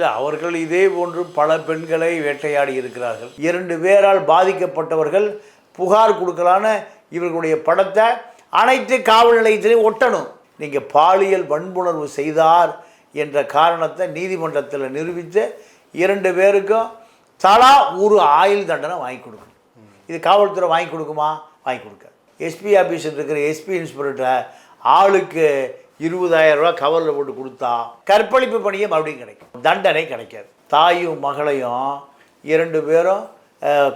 இல்லை அவர்கள் இதே போன்று பல பெண்களை வேட்டையாடி இருக்கிறார்கள். இரண்டு பேரால் பாதிக்கப்பட்டவர்கள் புகார் கொடுக்கலான்னு இவர்களுடைய படத்தை அனைத்து காவல் நிலையத்திலையும் ஒட்டணும். நீங்கள் பாலியல் வன்புணர்வு செய்தார் என்ற காரணத்தை நீதிமன்றத்தில் நிரூபித்து இரண்டு பேருக்கும் தலா ஒரு ஆயுள் தண்டனை வாங்கி கொடுக்கணும். இது காவல்துறை வாங்கி கொடுக்குமா? வாங்கி கொடுக்க எஸ்பி ஆஃபீஸில் இருக்கிற எஸ்பி இன்ஸ்பெக்டரை ஆளுக்கு இருபதாயிரம் ரூபா கவரில் போட்டு கொடுத்தா கற்பழிப்பு பணியே மறுபடியும் கிடைக்கும். தண்டனை கிடைக்காது. தாயும் மகளையும் இரண்டு பேரும்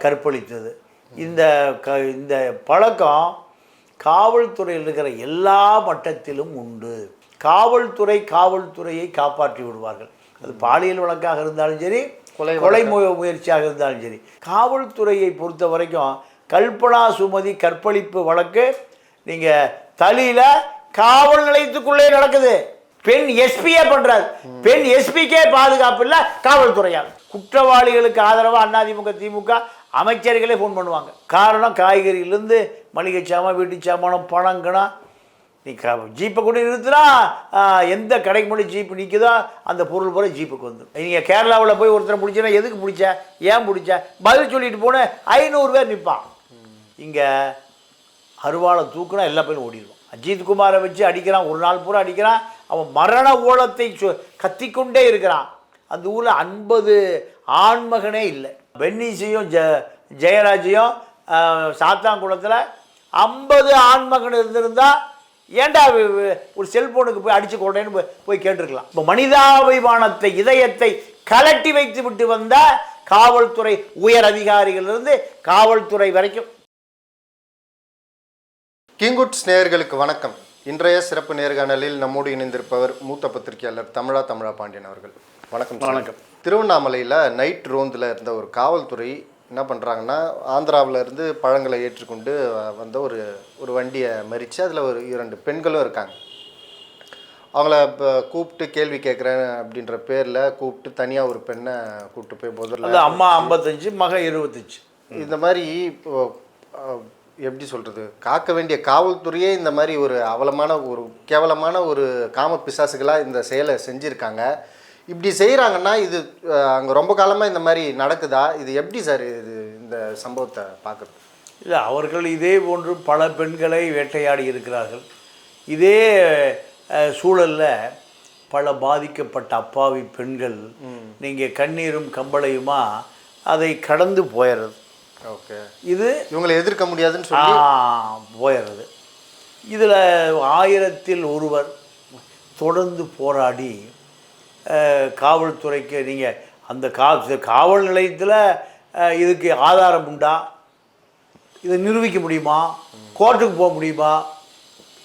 கற்பழித்தது. இந்த க இந்த பழக்கம் காவல்துறையில் இருக்கிற எல்லா மட்டத்திலும் உண்டு. காவல்துறை காவல்துறையை காப்பாற்றி விடுவார்கள். அது பாலியல் வழக்காக இருந்தாலும் சரி கொலை கொலை முயற்சியாக இருந்தாலும் சரி காவல்துறையை பொறுத்த வரைக்கும் கல்பனா சுமதி கற்பழிப்பு வழக்கு நீங்கள் தலியில் காவல் நிலையத்துக்குள்ளே நடக்குது. பெண் எஸ்பியே பண்றாரு பெண் எஸ்பிக்கே பாதுகாப்பு இல்லை காவல்துறையால். குற்றவாளிகளுக்கு ஆதரவாக அதிமுக திமுக அமைச்சர்களே ஃபோன் பண்ணுவாங்க. காரணம் காய்கறியிலேருந்து மளிகை சாமான் வீட்டு சாமானம் பணங்கணம் நீ ஜீப்பை கூட நிறுத்தினா எந்த கடைக்கு முன்னாடி ஜீப்பு நிற்குதோ அந்த பொருள் போல ஜீப்புக்கு வந்துடும் நீங்கள் கேரளாவில் போய் ஒருத்தரை பிடிச்சினா எதுக்கு பிடிச்ச? ஏன் பிடிச்ச? பதில் சொல்லிட்டு போன ஐநூறு பேர் நிற்பான் இங்கே அருவாளை தூக்குனா எல்லா பேரும் ஓடிடுவான் அஜித் குமாரை வச்சு அடிக்கிறான். ஒரு நாள் பூரா அடிக்கிறான். அவன் மரண ஓலத்தை சொ கத்திக்கொண்டே இருக்கிறான். அந்த ஊரில் ஐம்பது ஆண்மகனே இல்லை. பென்னிஸையும் ஜ ஜெயராஜையும் சாத்தாங்குளத்தில் சாத்தான்குளத்தில் ஐம்பது ஆண்மகன் இருந்திருந்தால் ஏண்டா ஒரு செல்போனுக்கு போய் அடித்து கொண்டேன்னு போய் போய் கேட்டிருக்கலாம். இப்போ மனிதாபிமானத்தை இதயத்தை கலட்டி வைத்து விட்டு வந்த காவல்துறை உயர் அதிகாரிகளிலிருந்து காவல்துறை வரைக்கும் கிங்குட்ஸ் நேயர்களுக்கு வணக்கம் இன்றைய சிறப்பு நேர்காணலில் நம்மோடு இணைந்திருப்பவர் மூத்த பத்திரிகையாளர் தமிழா தமிழா பாண்டியன் அவர்கள் வணக்கம். வணக்கம். திருவண்ணாமலையில் நைட் ரோந்தில் இருந்த ஒரு காவல்துறை என்ன பண்ணுறாங்கன்னா ஆந்திராவுல இருந்து பழங்களை ஏற்றுக்கொண்டு வந்த ஒரு ஒரு வண்டியை மறித்து அதில் ஒரு இரண்டு பெண்களும் இருக்காங்க அவங்கள இப்போ கூப்பிட்டு கேள்வி கேட்குறேன் அப்படின்ற பேரில் கூப்பிட்டு தனியாக ஒரு பெண்ணை கூப்பிட்டு போய் முதல்ல அம்மா ஐம்பத்தஞ்சு மக இருபத்தஞ்சு இந்த மாதிரி இப்போ, எப்படி சொல்கிறது காக்க வேண்டிய காவல்துறையே இந்த மாதிரி ஒரு அவலமான ஒரு கேவலமான ஒரு காம பிசாசுகளாக இந்த செயலை செஞ்சுருக்காங்க. இப்படி செய்கிறாங்கன்னா இது அங்கே ரொம்ப காலமாக இந்த மாதிரி நடக்குதா? இது எப்படி சார் இது இந்த சம்பவத்தை பார்க்குறது இல்லை அவர்கள் இதே போன்று பல பெண்களை வேட்டையாடி இருக்கிறார்கள். இதே சூழல்ல பல பாதிக்கப்பட்ட அப்பாவி பெண்கள் நீங்கள் கண்ணீரும் கம்பளையுமா அதை கடந்து போயிடுறது ஓகே இது இவங்களை எதிர்க்க முடியாதுன்னு சொல்லி போயிடுறது. இதில் ஆயிரத்தில் ஒருவர் தொடர்ந்து போராடி காவல்துறைக்கு நீங்கள் அந்த கா காவல் நிலையத்தில் இதுக்கு ஆதாரம் உண்டா? இதை நிரூபிக்க முடியுமா? கோர்ட்டுக்கு போக முடியுமா?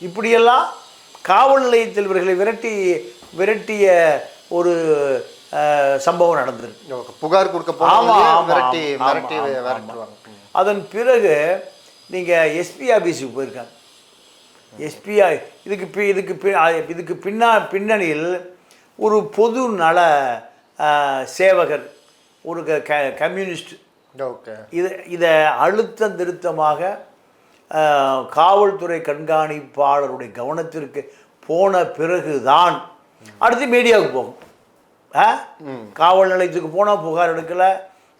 இப்படியெல்லாம் காவல் நிலையத்தில் இவர்களை விரட்டி விரட்டிய ஒரு சம்பவம் நடந்திருக்கு புகார் கொடுக்க மிரட்டி ஆமா. விரட்டுவாங்க. அதன் பிறகு நீங்கள் எஸ்பி ஆஃபீஸுக்கு போயிருக்காங்க. எஸ்பிஐ இதுக்கு பி இதுக்கு பி இதுக்கு பின்னா பின்னணியில் ஒரு பொது நல சேவகர் ஒரு க கம்யூனிஸ்ட். ஓகே. இது இதை அழுத்தம் திருத்தமாக காவல்துறை கண்காணிப்பாளருடைய கவனத்திற்கு போன பிறகுதான் அடுத்து மீடியாவுக்கு போகும்? காவல் நிலையத்துக்கு போனால் புகார் எடுக்கல.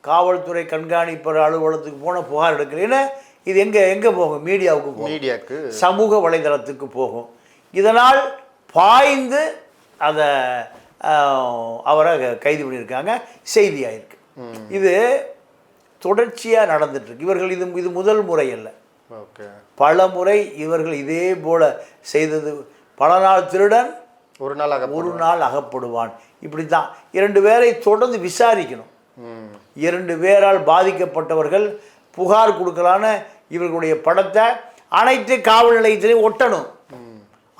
காவல்துறை கண்காணிப்பாளர் அலுவலகத்துக்கு போனால் புகார் எடுக்கலைன்னு இது எங்கே எங்கே போகும்? மீடியாவுக்கு போகும். மீடியாக்கு. சமூக வலைதளத்துக்கு போகும். இதனால் பாய்ந்து அதை அவரை கைது பண்ணியிருக்காங்க. செய்தியாயிருக்கு இது தொடர்ச்சியாக நடந்துட்டுருக்கு. இவர்கள் இது இது முதல் முறை அல்ல. பல முறை இவர்கள் இதே போல செய்தது. பல நாள் திருடன் ஒரு நாள் அக ஒரு நாள் அகப்படுவான். இப்படி தான் இரண்டு பேரை தொடர்ந்து விசாரிக்கணும். இரண்டு பேரால் பாதிக்கப்பட்டவர்கள் புகார் கொடுக்கலான்னு இவர்களுடைய படத்தை அனைத்து காவல் நிலையத்திலையும் ஒட்டணும்.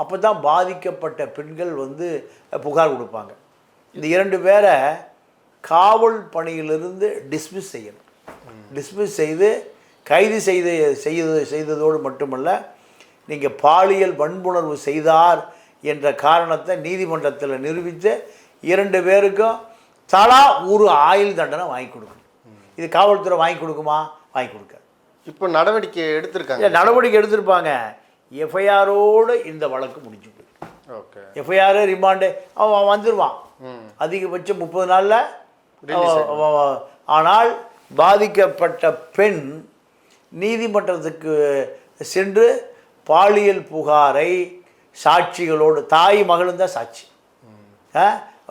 அப்போ தான் பாதிக்கப்பட்ட பெண்கள் வந்து புகார் கொடுப்பாங்க. இந்த இரண்டு பேரை காவல் பணியிலிருந்து டிஸ்மிஸ் செய்யணும். டிஸ்மிஸ் செய்து கைது செய்து செய்து செய்ததோடு மட்டுமல்ல நீங்கள் பாலியல் வன்புணர்வு செய்தார் என்ற காரணத்தை நீதிமன்றத்தில் நிரூபித்து இரண்டு பேருக்கும் தலா ஒரு ஆயுள் தண்டனை வாங்கி கொடுக்கணும். இது காவல்துறை வாங்கி கொடுக்குமா? வாங்கி கொடுக்காது. இப்போ நடவடிக்கை எடுத்திருக்காங்க. நடவடிக்கை எடுத்திருப்பாங்க. எஃப்ஐஆரோடு இந்த வழக்கு முடிஞ்சு போயிடும் ஓகே. எஃப்ஐஆர் ரிமாண்டு அவன் வந்துடுவான் அதிகபட்சம் முப்பது நாளில் ஆனால் பாதிக்கப்பட்ட பெண் நீதிமன்றத்துக்கு சென்று பாலியல் புகாரை சாட்சிகளோடு தாய் மகளும் தான் சாட்சி?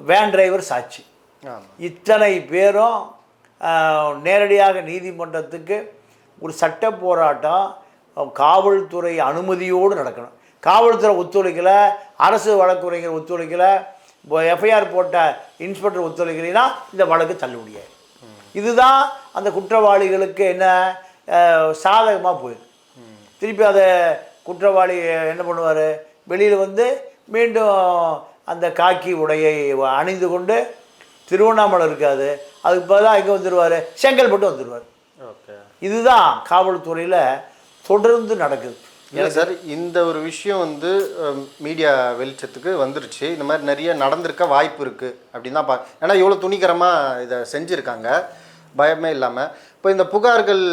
வேன் டிரைவர் சாட்சி. இத்தனை பேரும் நேரடியாக நீதிமன்றத்துக்கு ஒரு சட்ட போராட்டம் காவல்துறை அனுமதியோடு நடக்கணும். காவல்துறை ஒத்துழைக்கல அரசு வழக்குரைஞர் ஒத்துழைக்கல எஃப்ஐஆர் போட்ட இன்ஸ்பெக்டர் ஒத்துழைக்கலைன்னா இந்த வழக்கு தள்ளுபடியாயிடும் இதுதான் அந்த குற்றவாளிகளுக்கு என்ன சாதகமாக போயிடும் திருப்பி அதை குற்றவாளி என்ன பண்ணுவார்? வெளியில் வந்து மீண்டும் அந்த காக்கி உடையை அணிந்து கொண்டு திருவண்ணாமலை இருக்காது. அதுக்கு பதிலாக எங்கே வந்துடுவார் செங்கல்பட்டு வந்துடுவார் ஓகே. இதுதான் காவல்துறையில் தொடர்ந்து நடக்குது. இல்லை சார் இந்த ஒரு விஷயம் வந்து மீடியா வெளிச்சத்துக்கு வந்துருச்சு. இந்த மாதிரி நிறைய நடந்திருக்க வாய்ப்பு இருக்குது அப்படின்னு தான் பா ஏன்னா இவ்வளோ துணிகரமாக இதை செஞ்சுருக்காங்க. பயமே இல்லாமல் இப்போ இந்த புகார்கள்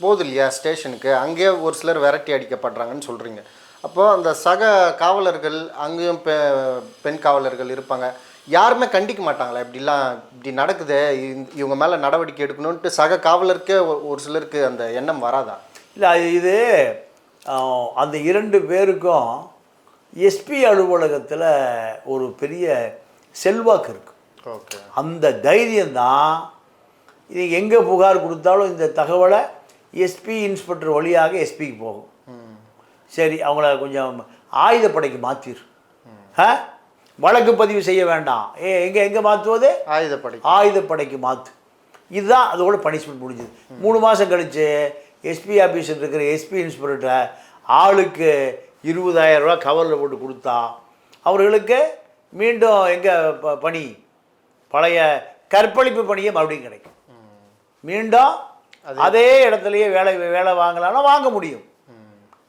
போகுது இல்லையா ஸ்டேஷனுக்கு? அங்கேயே ஒரு சிலர் விரட்டி அடிக்கப்படுறாங்கன்னு சொல்கிறீங்க அப்போ அந்த சக காவலர்கள் அங்கேயும் பெ பெண் காவலர்கள் இருப்பாங்க. யாருமே கண்டிக்க மாட்டாங்களா? இப்படிலாம் இப்படி நடக்குதே இவங்க மேலே நடவடிக்கை எடுக்கணுன்ட்டு சக காவலருக்கே ஒரு சிலருக்கு அந்த எண்ணம் வராதா? இல்லை இது அந்த இரண்டு பேருக்கும் எஸ்பி அலுவலகத்தில் ஒரு பெரிய செல்வாக்கு இருக்குது ஓகே. அந்த தைரியம்தான் இது எங்கே புகார் கொடுத்தாலும் இந்த தகவலை எஸ்பி இன்ஸ்பெக்டர் வழியாக எஸ்பிக்கு போகும். சரி அவங்கள கொஞ்சம் ஆயுதப்படைக்கு மாற்றிடு ஆ? வழக்கு பதிவு செய்ய வேண்டாம். ஏ எங்கே எங்கே மாற்றுவது ஆயுதப்படை ஆயுதப்படைக்கு மாற்று இதுதான் அதோட பனிஷ்மெண்ட் முடிஞ்சுது. மூணு மாதம் கழித்து எஸ்பி ஆஃபீஸில் இருக்கிற எஸ்பி இன்ஸ்பெக்டர்கிட்ட ஆளுக்கு இருபதாயிரம் ரூபா கவரில் போட்டு கொடுத்தா அவர்களுக்கு மீண்டும் எங்கே ப பணி? பழைய கற்பழிப்பு பணியே மறுபடியும் கிடைக்கும். மீண்டும் அதே இடத்துலையே வேலை வேலை வாங்கலாம்னா வாங்க முடியும்.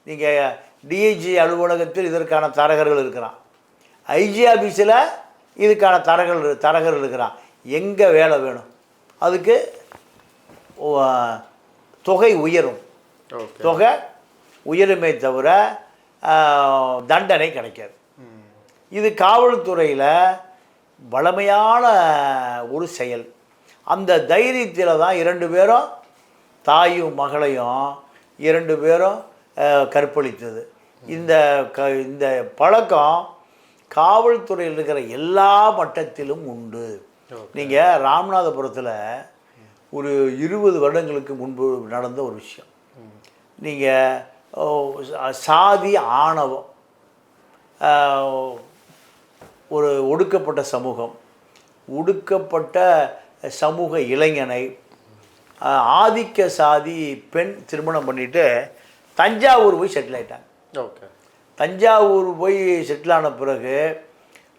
நீங்கள் டிஐஜி அலுவலகத்தில் இதற்கான தரகர்கள் இருக்கிறான். ஐஜி ஆஃபீஸில் இதுக்கான தரகர்கள் தரகர்கள் இருக்கிறான். எங்கே வேலை வேணும்? அதுக்கு தொகை உயரும். தொகை உயருமே தவிர தண்டனை கிடைக்காது. இது காவல்துறையில் வளமையான ஒரு செயல். அந்த தைரியத்தில் தான் இரண்டு பேரும் தாயும் மகளையும் இரண்டு பேரும் கற்பழித்தது. இந்த க இந்த பழக்கம் காவல்துறையில் இருக்கிற எல்லா மட்டத்திலும் உண்டு. நீங்கள் ராமநாதபுரத்தில் ஒரு இருபது வருடங்களுக்கு முன்பு நடந்த ஒரு விஷயம். நீங்கள் சாதி ஆணவம் ஒரு ஒடுக்கப்பட்ட சமூகம் ஒடுக்கப்பட்ட சமூக இளைஞனை ஆதிக்க சாதி பெண் திருமணம் பண்ணிட்டு தஞ்சாவூர் போய் செட்டில் ஆயிட்டாங்க. ஓகே. தஞ்சாவூர் போய் செட்டில் ஆன பிறகு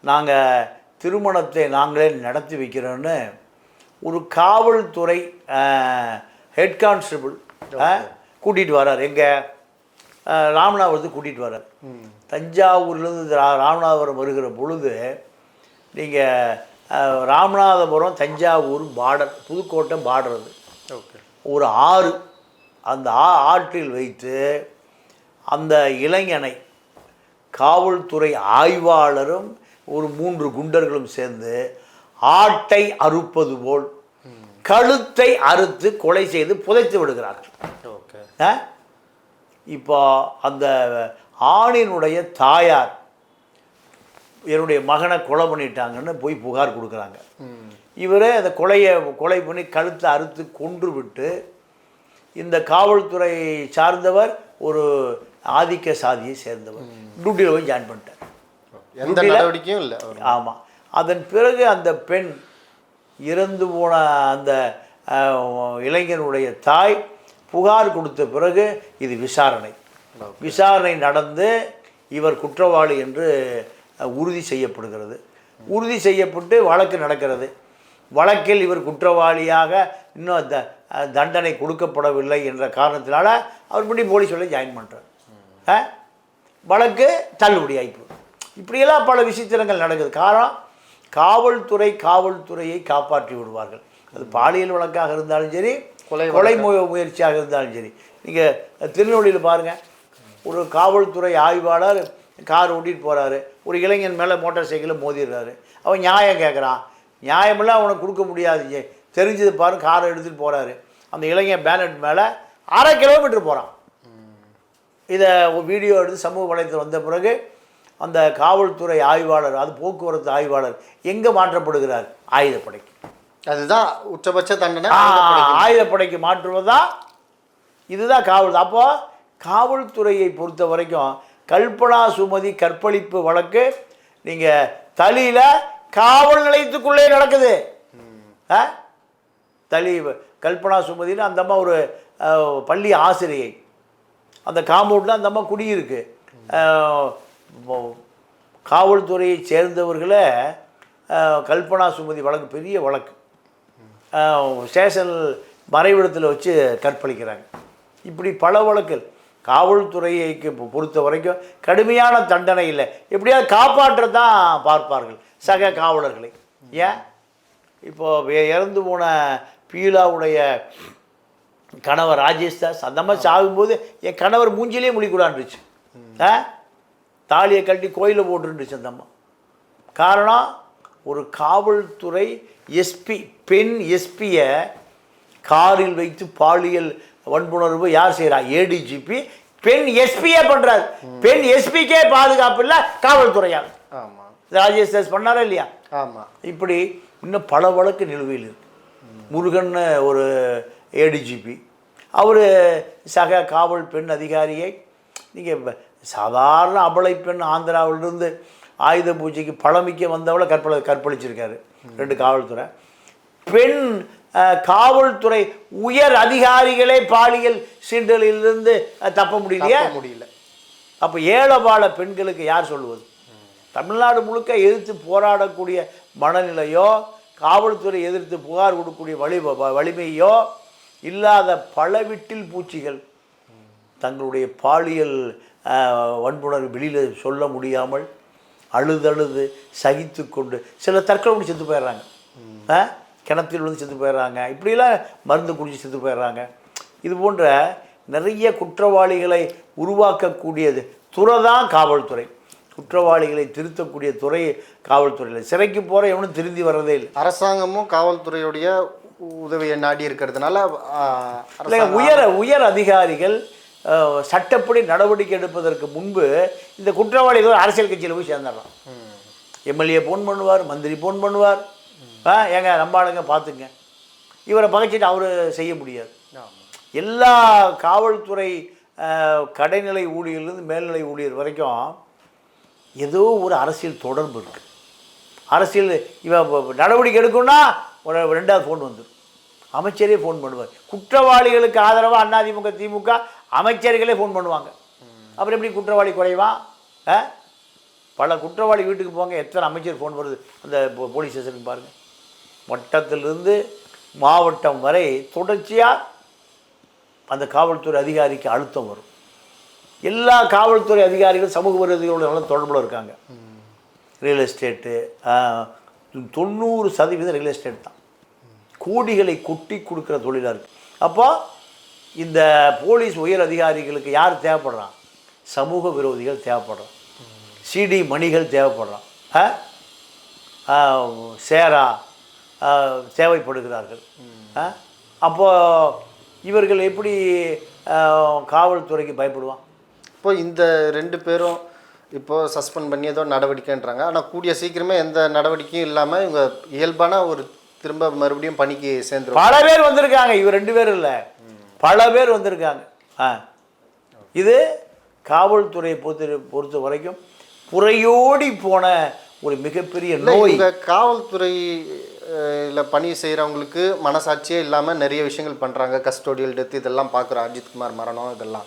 நாங்கள் திருமணத்தை நாங்களே நடத்தி வைக்கிறோன்னு ஒரு காவல்துறை ஹெட் கான்ஸ்டபிள் கூட்டிகிட்டு வரார். எங்கே ராமநாதபுரத்துக்கு கூட்டிகிட்டு வரார். தஞ்சாவூர்லேருந்து ரா ராமநாதபுரம் வருகிற பொழுது நீங்கள் ராமநாதபுரம் தஞ்சாவூர் பார்டர் புதுக்கோட்டை பார்டர் அது. ஓகே. ஒரு ஆறு அந்த ஆ ஆற்றில் வைத்து அந்த இளைஞனை காவல்துறை ஆய்வாளரும் ஒரு மூன்று குண்டர்களும் சேர்ந்து ஆட்டை அறுப்பது போல் கழுத்தை அறுத்து கொலை செய்து புதைத்து விடுகிறார்கள். ஓகே? இப்போ அந்த ஆணினுடைய தாயார் என்னுடைய மகனை கொலை பண்ணிட்டாங்கன்னு போய் புகார் கொடுக்குறாங்க. இவரே அந்த கொலையை கொலை பண்ணி கழுத்தை அறுத்து கொன்று விட்டு இந்த காவல்துறை சார்ந்தவர் ஒரு ஆதிக்க சாதியை சேர்ந்தவர். டியூட்டியில் போய் ஜாயின் பண்ணிட்டார். எந்த நடவடிக்கையும் இல்லை ஆமாம் அதன் பிறகு அந்த பெண் இறந்து போன அந்த இளைஞனுடைய தாய் புகார் கொடுத்த பிறகு இது விசாரணை. விசாரணை நடந்து இவர் குற்றவாளி என்று உறுதி செய்யப்படுகிறது. உறுதி செய்யப்பட்டு வழக்கு நடக்கிறது. வழக்கில் இவர் குற்றவாளியாக இன்னும் த தண்டனை கொடுக்கப்படவில்லை என்ற காரணத்தினால அவர் பண்ணி போலீஸ் உள்ள ஜாயின் பண்ணுறார் வழக்கு தள்ளுபடி ஆகிப்போம் இப்படியெல்லாம் பல விசித்திரங்கள் நடக்குது. காரணம் காவல்துறை காவல்துறையை காப்பாற்றி விடுவார்கள். அது பாலியல் வழக்காக இருந்தாலும் சரி கொலை கொலை முயற்சியாக இருந்தாலும் சரி. நீங்கள் திருநெல்வேலியில் பாருங்கள் ஒரு காவல்துறை ஆய்வாளர் கார் ஓட்டிட்டு போகிறாரு ஒரு இளைஞன் மேலே மோட்டார் சைக்கிளில் மோதிடுறாரு. அவன் நியாயம் கேட்குறான் நியாயமெல்லாம் அவனுக்கு கொடுக்க முடியாது. தெரிஞ்சது பாரு காரை எடுத்துகிட்டு போகிறாரு அந்த இளைஞன் பேனட் மேலே அரை கிலோமீட்டர் போகிறான் இதை வீடியோ எடுத்து சமூக வலைத்தளம் வந்த பிறகு அந்த காவல்துறை ஆய்வாளர் அது போக்குவரத்து ஆய்வாளர் எங்கே மாற்றப்படுகிறார்? ஆயுதப்படைக்கு. அதுதான் உச்சபட்ச தண்டனை. ஆயுதப்படைக்கு. மாற்றுவதா இதுதான் காவல் அப்போ காவல்துறையை பொறுத்த வரைக்கும் கல்பனா சுமதி கற்பழிப்பு வழக்கு நீங்கள் தலியில் காவல் நிலையத்துக்குள்ளே நடக்குது. ஆ? தளி கல்பனா சுமதினு அந்த அம்மா ஒரு பள்ளி ஆசிரியை. அந்த காம்பவுண்டில் அந்த அம்மா குடியிருக்கு. காவல்துறையை சேர்ந்தவர்களை கல்பனா சுமதி வழக்கு பெரிய வழக்கு. ஸ்டேஷன் மறைவிடத்தில் வச்சு கற்பழிக்கிறாங்க. இப்படி பல வழக்குகள். காவல்துறையைக்கு பொறுத்த வரைக்கும் கடுமையான தண்டனை இல்லை. எப்படியாவது காப்பாற்ற தான் பார்ப்பார்கள். சக காவலர்களை. ஏன்? இப்போ வே- இறந்து போன பீலாவுடைய கணவர் ராஜேஷ் தாஸ் அந்த மாதிரி சாகும்போது என் கணவர் மூஞ்சிலே முழிக்கூடாண்டுச்சு ஆ? தாலியை கட்டி கோயிலில் போட்டுருந்துச்சு அந்த அம்மா காரணம் ஒரு காவல்துறை எஸ்பி பெண் எஸ்பியை காரில் வைத்து பாலியல் வன்புணர்வு யார் செய்கிறா ஏடிஜிபி பெண் எஸ்பியே பண்ணுறாரு பெண் எஸ்பிக்கே பாதுகாப்பு இல்லை காவல்துறையால். ஆமா. ராஜேஷ் தாஸ் பண்ணாரா இல்லையா? ஆமா. இப்படி இன்னும் பல வழக்கு நிலுவையில் இருக்கு. முருகன் ஒரு ஏடிஜிபி அவர் சக காவல் பெண் அதிகாரியை நீங்கள் சாதாரண அபலை பெண் ஆந்திராவிலிருந்து ஆயுத பூஜைக்கு பழமிக்க வந்தவளை கற்பழ கற்பழிச்சிருக்காரு ரெண்டு காவல்துறை. பெண் காவல்துறை உயர் அதிகாரிகளே பாலியல் சீண்டலிலிருந்து தப்ப முடியலையா? முடியல. அப்போ ஏழபால பெண்களுக்கு யார் சொல்லுவது? தமிழ்நாடு முழுக்க எதிர்த்து போராடக்கூடிய மனநிலையோ காவல்துறை எதிர்த்து புகார் கொடுக்கக்கூடிய வலி வலிமையோ இல்லாத பல விட்டில் பூச்சிகள் தங்களுடைய பாலியல் வன்புணர்வு வெளியில் சொல்ல முடியாமல் அழுதழுது சகித்து கொண்டு சில தற்கொலை செத்து போயிடுறாங்க? கிணத்தில் விழுந்து செத்து போயிடுறாங்க. இப்படிலாம் மருந்து குடிச்சு செத்து போயிடுறாங்க. இது போன்ற நிறைய குற்றவாளிகளை உருவாக்கக்கூடியது துறை தான் காவல்துறை. குற்றவாளிகளை திருத்தக்கூடிய துறை காவல்துறையில். சிறைக்கு போகிற எவனும் திருந்தி வர்றதே இல்லை. அரசாங்கமும் காவல்துறையுடைய உதவியை நாடி இருக்கிறதுனால உயர் உயர் அதிகாரிகள் சட்டப்படி நடவடிக்கை எடுப்பதற்கு முன்பு இந்த குற்றவாளிகள் அரசியல் கட்சியில் போய் சேர்ந்துடலாம். ம். எம்எல்ஏ ஃபோன் பண்ணுவார் மந்திரி ஃபோன் பண்ணுவார். ஆ ஏங்க நம்ம ஆளுங்க பார்த்துங்க. இவரை பகைச்சிட்டு அவர் செய்ய முடியாது. எல்லா காவல்துறை கடைநிலை ஊழியர்லேருந்து மேல்நிலை ஊழியர் வரைக்கும் ஏதோ ஒரு அரசியல் தொடர்பு இருக்குது அரசியல் இவன் நடவடிக்கை எடுக்கணும்னா ஒரு ரெண்டாவது ஃபோன் வந்துடும் அமைச்சரே ஃபோன் பண்ணுவார். குற்றவாளிகளுக்கு ஆதரவாக அதிமுக திமுக அமைச்சர்களே ஃபோன் பண்ணுவாங்க. அப்புறம் எப்படி குற்றவாளி குறைவான் ஆ? பல குற்றவாளி வீட்டுக்கு போங்க எத்தனை அமைச்சர் ஃபோன் வருது. அந்த போ- போலீஸ் ஸ்டேஷனுக்கு பாருங்கள் வட்டத்திலிருந்து மாவட்டம் வரை தொடர்ச்சியாக அந்த காவல்துறை அதிகாரிக்கு அழுத்தம் வரும். எல்லா காவல்துறை அதிகாரிகளும் சமூக விரோதிகளோட தொடர்பில் இருக்காங்க. ரியல் எஸ்டேட்டு தொண்ணூறு சதவீதம் ரியல் எஸ்டேட் தான். கோடிகளை கொட்டி கொடுக்குற தொழிலாக இருக்குது அப்போ இந்த போலீஸ் உயர் அதிகாரிகளுக்கு யார் தேவைப்படுறான்? சமூக விரோதிகள் தேவைப்படுறான். சிடி மணிகள் தேவைப்படுறான். ஆ? சேரா தேவைப்படுகிறார்கள். ஆ? இவர்கள் எப்படி காவல்துறைக்கு பயப்படுவான்? இப்போ இந்த ரெண்டு பேரும் இப்போ சஸ்பெண்ட் பண்ணி ஏதோ நடவடிக்கைன்றாங்க. ஆனால் கூடிய சீக்கிரமே எந்த நடவடிக்கையும் இல்லாமல் இவங்க இயல்பான ஒரு திரும்ப மறுபடியும் பணிக்கு சேர்ந்துருவாங்க. பல பேர் வந்திருக்காங்க. இவர் ரெண்டு பேர் இல்லை. பல பேர் வந்திருக்காங்க. ஆ. இது காவல்துறையை பொறுத்த பொறுத்த வரைக்கும் புறையோடி போன ஒரு மிகப்பெரிய நோய். இவங்க காவல்துறை இல்லை பணி செய்கிறவங்களுக்கு மனசாட்சியே இல்லாமல் நிறைய விஷயங்கள் பண்ணுறாங்க கஸ்டோடியல் டெத் இதெல்லாம் பார்க்குறோம் அஜித்குமார் மரணம் இதெல்லாம்.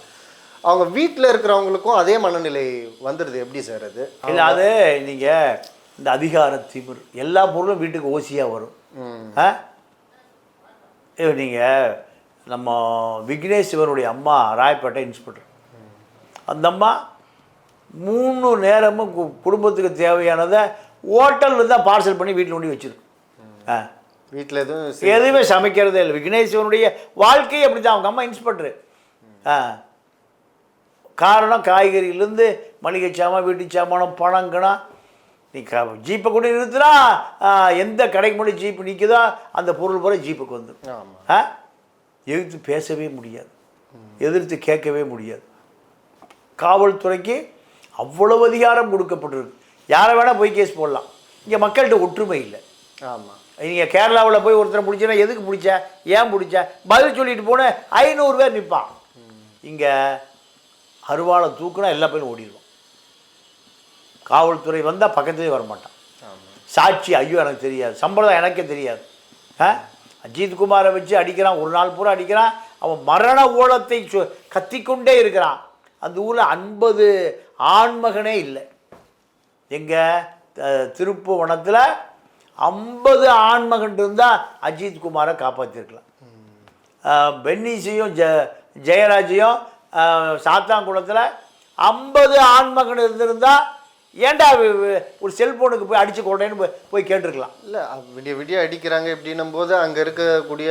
அவங்க வீட்டில் இருக்கிறவங்களுக்கும் அதே மனநிலை வந்துடுது எப்படி சார் அது? இல்லை அது நீங்கள் இந்த அதிகார திமிர் எல்லா பொருளும் வீட்டுக்கு ஓசியாக வரும். ஆ? நீங்கள் நம்ம விக்னேஷ் அம்மா ராயப்பேட்டை இன்ஸ்பெக்டர். அந்த அம்மா மூணு நேரமும் குடும்பத்துக்கு தேவையானதை ஹோட்டலில் தான் பார்சல் பண்ணி வீட்டில் கொண்டு வச்சிருக்கு. ஆ? வீட்டில் எதுவும் எதுவுமே சமைக்கிறதே இல்லை. விக்னேஷ் சிவனுடைய வாழ்க்கை அப்படி தான் அவங்க அம்மா இன்ஸ்பெக்டரு. ஆ. காரணம் காய்கறியிலேருந்து மளிகை சாமான் வீட்டு சாமானம் பணம் கணம் நீ க ஜீப்பை கொண்டு நிறுத்தினா எந்த கடைக்கு முன்னாடி ஜீப் நிற்குதோ அந்த பொருள் பூரா ஜீப்புக்கு வந்துடும். ஆ? எதிர்த்து பேசவே முடியாது. எதிர்த்து கேட்கவே முடியாது. காவல்துறைக்கு அவ்வளவு அதிகாரம் கொடுக்கப்பட்டிருக்கு. யாரை வேணால் போய் கேஸ் போடலாம். இங்கே மக்கள்கிட்ட ஒற்றுமை இல்லை. ஆமாம் நீங்கள் கேரளாவில் போய் ஒருத்தரை பிடிச்சனா எதுக்கு பிடிச்ச? ஏன் பிடிச்ச? பதில் சொல்லிட்டு போன ஐநூறு பேர் நிற்பான் இங்கே அருவாளை தூக்குனா எல்லா பேரும் ஓடிடுவோம் காவல்துறை வந்தால் பக்கத்துலேயே வர மாட்டான் ஆமாம் சாட்சி ஐயோ எனக்கு தெரியாது. சம்பளம் எனக்கே தெரியாது. அஜித் குமாரை வச்சு அடிக்கிறான். ஒரு நாள் பூரா அடிக்கிறான். அவன் மரண ஓலத்தை சொ கத்திக்கொண்டே இருக்கிறான். அந்த ஊரில் ஐம்பது ஆண்மகனே இல்லை. எங்கள் திருப்புவனத்தில் ஐம்பது ஆண்மகன் இருந்தால் அஜித் குமாரை காப்பாற்றிருக்கலாம் பென்னிஸையும் ஜ ஜெயராஜையும் ஆஹ், சாத்தான்குளத்தில் ஐம்பது ஆண்மகன் இருந்திருந்தா ஏன்டா ஒரு செல்போனுக்கு போய் அடிச்சு கொண்டேன்னு போய் போய் கேட்டிருக்கலாம். இல்லை விடிய விடிய அடிக்கிறாங்க இப்படின்னும் போது அங்கே இருக்கக்கூடிய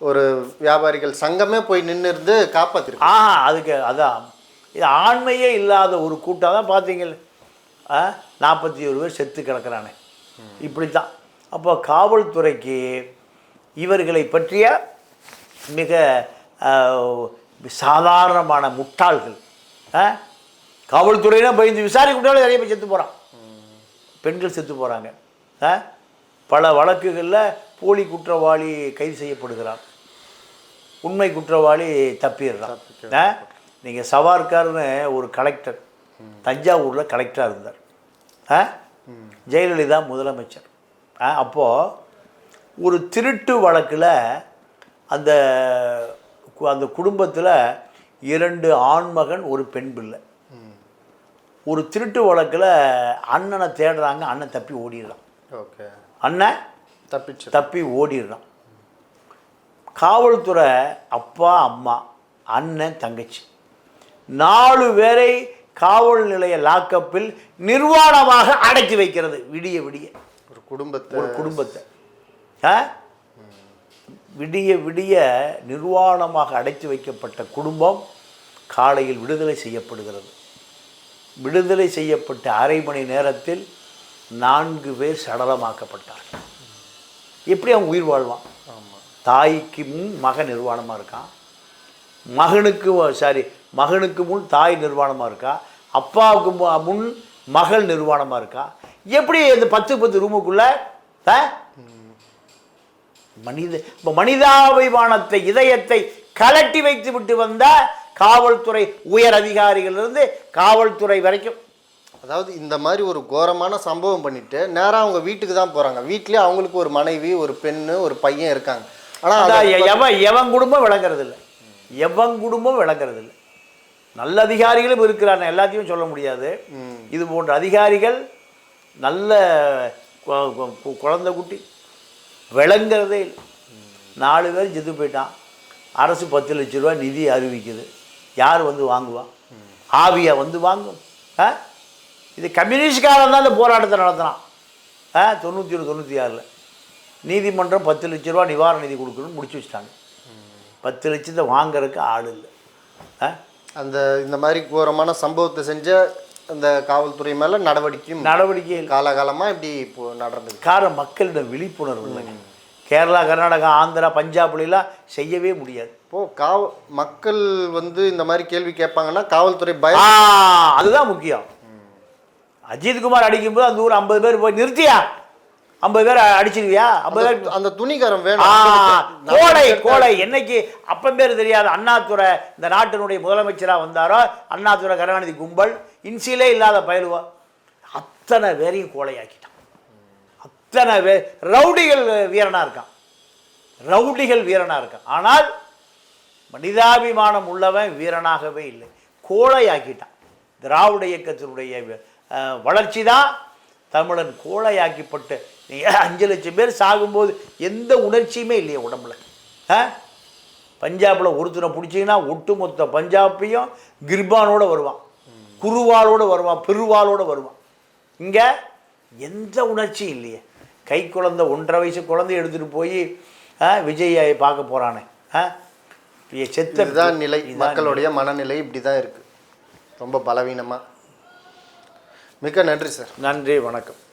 ஒரு வியாபாரிகள் சங்கமே போய் நின்று இருந்து காப்பாற்றிருக்கு ஆ அதுக்கு அதான். இது ஆண்மையே இல்லாத ஒரு கூட்டம் தான் பார்த்தீங்கல்ல ஆ நாற்பத்தி ஒரு பேர் செத்து கிடக்குறானே. இப்படி தான் அப்போ காவல்துறைக்கு இவர்களை பற்றிய மிக சாதாரணமான முட்டாள்கள் காவல்துறையினா பயந்து விசாரிக்க விட்டாலும் நிறைய பேர் செத்து போகிறான் பெண்கள் செத்து போகிறாங்க ஆ? பல வழக்குகளில் போலி குற்றவாளி கைது செய்யப்படுகிறான். உண்மை குற்றவாளி தப்பிடுறான் நீங்கள் சவார்கார்னு ஒரு கலெக்டர் தஞ்சாவூரில் கலெக்டராக இருந்தார் ஜெயலலிதா முதலமைச்சர் அப்போது ஒரு திருட்டு வழக்கில் அந்த அந்த குடும்பத்தில் இரண்டு ஆண்மகன் ஒரு பெண் பிள்ளை. ஒரு திருட்டு வழக்கில் அண்ணனை தேடுறாங்க அண்ணன் தப்பி ஓடிடுறான். ஓகே. அண்ணன் தப்பிச்சு. தப்பி ஓடிடுறான். காவல்துறை அப்பா அம்மா அண்ணன் தங்கச்சி. நாலு பேரை காவல் நிலைய லாக்கப்பில் நிர்வாணமாக அடக்கி வைக்கிறது. விடிய விடிய. ஒரு குடும்பத்தை ஒரு குடும்பத்தை. ஆ? விடிய விடிய நிர்வாணமாக அடைத்து வைக்கப்பட்ட குடும்பம் காலையில் விடுதலை செய்யப்படுகிறது. விடுதலை செய்யப்பட்ட அரை மணி நேரத்தில் நான்கு பேர் சடலமாக்கப்பட்டார்கள் எப்படி அவன் உயிர் வாழ்வான்? தாய்க்கு முன் மகன் நிர்வாணமாக இருக்கான். மகனுக்கு சாரி மகனுக்கு முன் தாய் நிர்வாணமாக இருக்கா? அப்பாவுக்கு முன் மகள் நிர்வாணமாக இருக்கா? எப்படி இந்த பத்து பத்து ரூமுக்குள்ள? மனித இப்போ மனிதாபிமானத்தை இதயத்தை கலட்டி வைத்து விட்டு வந்த காவல்துறை உயர் அதிகாரிகளிலிருந்து காவல்துறை வரைக்கும். அதாவது இந்த மாதிரி ஒரு கோரமான சம்பவம் பண்ணிட்டு நேராக அவங்க வீட்டுக்கு தான் போகிறாங்க வீட்லேயே அவங்களுக்கு ஒரு மனைவி ஒரு பெண்ணு ஒரு பையன் இருக்காங்க. ஆனால் எவன் எவன் குடும்பம் விளங்குறது இல்லை எவன் குடும்பம் விளங்குறது இல்லை நல்ல அதிகாரிகளும் இருக்கிறாங்க. எல்லாத்தையும் சொல்ல முடியாது. இது போன்ற அதிகாரிகள் நல்ல குழந்தை குட்டி விளங்குறதே இல்லை. நாலு பேர் செத்து போயிட்டான். அரசு பத்து லட்ச ரூபா நிதி அறிவிக்குது. யார் வந்து வாங்குவான் ஆவியா வந்து வாங்கும். ஆ? இது கம்யூனிஸ்ட்காரன் தான் இந்த போராட்டத்தை நடத்துகிறான் ஆ? தொண்ணூற்றி ஒன்று தொண்ணூற்றி ஆறில் நீதிமன்றம் பத்து லட்ச ரூபா நிவாரண நிதி கொடுக்கணும்னு முடிச்சு வச்சிட்டாங்க. பத்து லட்சத்தை வாங்குறதுக்கு ஆள் இல்லை. ஆ? அந்த இந்த மாதிரி கோரமான சம்பவத்தை செஞ்ச அந்த காவல்துறை மேலே நடவடிக்கையும் நடவடிக்கை. காலகாலமாக இப்படி இப்போ நடந்தது காரணம் மக்களிடம் விழிப்புணர்வு இல்லைங்க. கேரளா கர்நாடகா ஆந்திரா பஞ்சாப்லாம் செய்யவே முடியாது. இப்போ காவ மக்கள் வந்து இந்த மாதிரி கேள்வி கேட்பாங்கன்னா காவல்துறை பயம் அதுதான் முக்கியம். அஜித்குமார் அடிக்கும்போது அந்த ஊர் ஐம்பது பேர் போய் நிறுத்தியா? ஐம்பது பேர் அடிச்சிருவியா ஐம்பது பேர் அந்த- ஆ, வேணும் கோடை கோடை. என்னைக்கு அப்பன் பேர் தெரியாது. அண்ணாதுரை இந்த நாட்டினுடைய முதலமைச்சராக வந்தாரோ? அண்ணாதுரை கருணாநிதி கும்பல். இன்சிலே இல்லாத பயலுவா. அத்தனை பேரையும் கோழையாக்கிட்டான். அத்தனை பேர் ரவுடிகள் வீரனாக இருக்கான். ரவுடிகள் வீரனாக இருக்கான். ஆனால் மனிதாபிமானம் உள்ளவன் வீரனாகவே இல்லை. கோழையாக்கிட்டான். திராவிட இயக்கத்தினுடைய வளர்ச்சி தான் தமிழன் கோழையாக்கிப்பட்டு நீங்க அஞ்சு லட்சம் பேர் சாகும்போது எந்த உணர்ச்சியுமே இல்லையே உடம்புல. ஆ? பஞ்சாபில் ஒருத்தனை பிடிச்சிங்கன்னா ஒட்டுமொத்த பஞ்சாபையும் கிர்பானோடு வருவான். குருவாளோட வருவான் பெருவாளோட வருவான். இங்கே எந்த உணர்ச்சியும் இல்லையே. கை குழந்தை ஒன்றரை வயசு குழந்தை எடுத்துகிட்டு போய் விஜயை பார்க்க போகிறானே செத்த இதுதான் நிலை மக்களுடைய மனநிலை இப்படி தான் இருக்கு. ரொம்ப பலவீனமாக மிக்க நன்றி சார். நன்றி வணக்கம்.